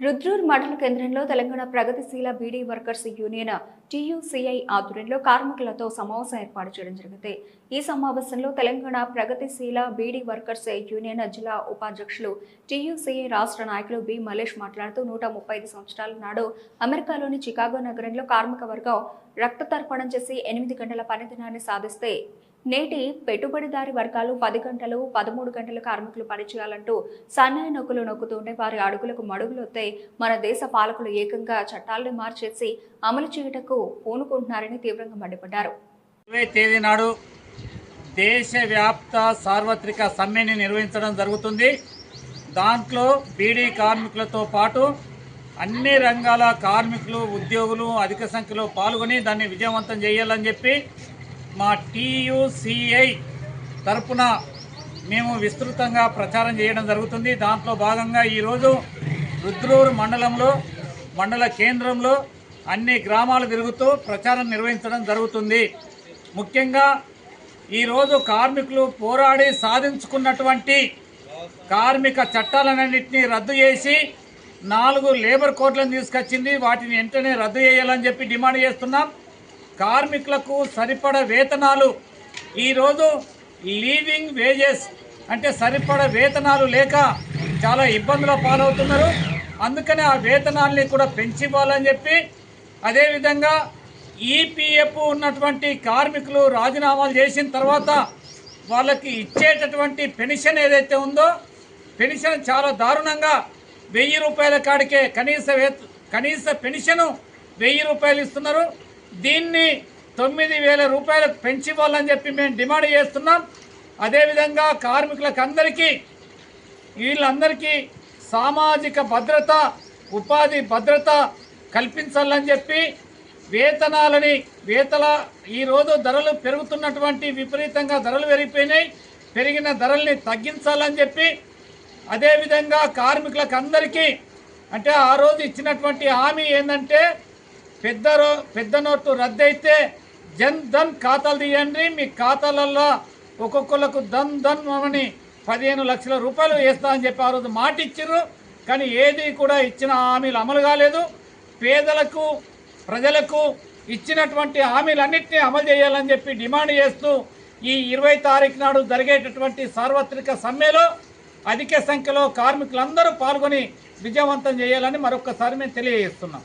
రుద్రూర్ మండల కేంద్రంలో తెలంగాణ ప్రగతిశీల బీడీ వర్కర్స్ యూనియన్ టీయూసీఐ ఆధ్వర్యంలో కార్మికులతో సమావేశం ఏర్పాటు చేయడం జరిగింది. ఈ సమావేశంలో తెలంగాణ ప్రగతిశీల బీడీ వర్కర్స్ యూనియన్ జిల్లా ఉపాధ్యక్షులు టీయూసీఐ రాష్ట్ర నాయకులు బి. మలేష్ మాట్లాడుతూ నూట ముప్పై ఐదు సంవత్సరాల నాడు అమెరికాలోని చికాగో నగరంలో కార్మిక వర్గం రక్త తర్పణం చేసి ఎనిమిది గంటల పనిదినాన్ని సాధిస్తే నేటి పెట్టుబడిదారి వర్గాలు పది గంటలు పదమూడు గంటలు కార్మికులు పనిచేయాలంటూ సన్నాయి నొక్కులు నొక్కుతుంటే వారి అడుగులకు మడుగులొత్తే మన దేశ పాలకులు ఏకంగా చట్టాలను మార్చేసి అమలు చేయుటకు పూనుకుంటున్నారని తీవ్రంగా మండిపడ్డారు. ఇరవై తేదీ నాడు దేశవ్యాప్త సార్వత్రిక సమ్మెని నిర్వహించడం జరుగుతుంది. దాంట్లో బీడీ కార్మికులతో పాటు అన్ని రంగాల కార్మికులు ఉద్యోగులు అధిక సంఖ్యలో పాల్గొని దాన్ని విజయవంతం చేయాలని చెప్పి మా టీయుసిఐ తరపున మేము విస్తృతంగా ప్రచారం చేయడం జరుగుతుంది. దాంట్లో భాగంగా ఈరోజు రుద్రూరు మండలంలో మండల కేంద్రంలో అన్ని గ్రామాలు తిరుగుతూ ప్రచారం నిర్వహించడం జరుగుతుంది. ముఖ్యంగా ఈరోజు కార్మికులు పోరాడి సాధించుకున్నటువంటి కార్మిక చట్టాలన్నింటినీ రద్దు చేసి నాలుగు లేబర్ కోడ్లను తీసుకొచ్చింది. వాటిని వెంటనే రద్దు చేయాలని చెప్పి డిమాండ్ చేస్తున్నాం. కార్మికులకు సరిపడ వేతనాలు. ఈరోజు లీవింగ్ వేజెస్ అంటే సరిపడ వేతనాలు లేక చాలా ఇబ్బందుల పాలవుతున్నారు. అందుకనే ఆ వేతనాల్ని కూడా పెంచివ్వాలని చెప్పి అదేవిధంగా ఈపీఎఫ్ ఉన్నటువంటి కార్మికులు రాజీనామాలు చేసిన తర్వాత వాళ్ళకి ఇచ్చేటటువంటి పెన్షన్ ఏదైతే ఉందో పెన్షన్ చాలా దారుణంగా వెయ్యి రూపాయల కాడికే కనీస వేత కనీస పెన్షను వెయ్యి రూపాయలు ఇస్తున్నారు. దీన్ని తొమ్మిది వేల రూపాయలకు పెంచివ్వాలని చెప్పి మేము డిమాండ్ చేస్తున్నాం. అదేవిధంగా కార్మికులకు అందరికీ వీళ్ళందరికీ సామాజిక భద్రత ఉపాధి భద్రత కల్పించాలని చెప్పి వేతనాలని వేతల ఈరోజు ధరలు పెరుగుతున్నటువంటి విపరీతంగా ధరలు పెరిగిపోయినాయి. పెరిగిన ధరల్ని తగ్గించాలని చెప్పి అదేవిధంగా కార్మికులకు అందరికీ అంటే ఆ రోజు ఇచ్చినటువంటి హామీ ఏంటంటే పెద్ద పెద్ద నోటు రద్దయితే జన్ ధన్ ఖాతాలు తీయండి. మీ ఖాతాలలో ఒక్కొక్కరికి ధన్ ధన్ అని పదిహేను లక్షల రూపాయలు వేస్తామని చెప్పి ఆ రోజు మాట ఇచ్చారు కానీ ఏది కూడా ఇచ్చిన హామీలు అమలు కాలేదు. పేదలకు ప్రజలకు ఇచ్చినటువంటి హామీలన్నింటినీ అమలు చేయాలని చెప్పి డిమాండ్ చేస్తూ ఈ ఇరవై తారీఖు నాడు జరిగేటటువంటి సార్వత్రిక సమ్మెలో అధిక సంఖ్యలో కార్మికులందరూ పాల్గొని విజయవంతం చేయాలని మరొకసారి మేము తెలియజేస్తున్నాం.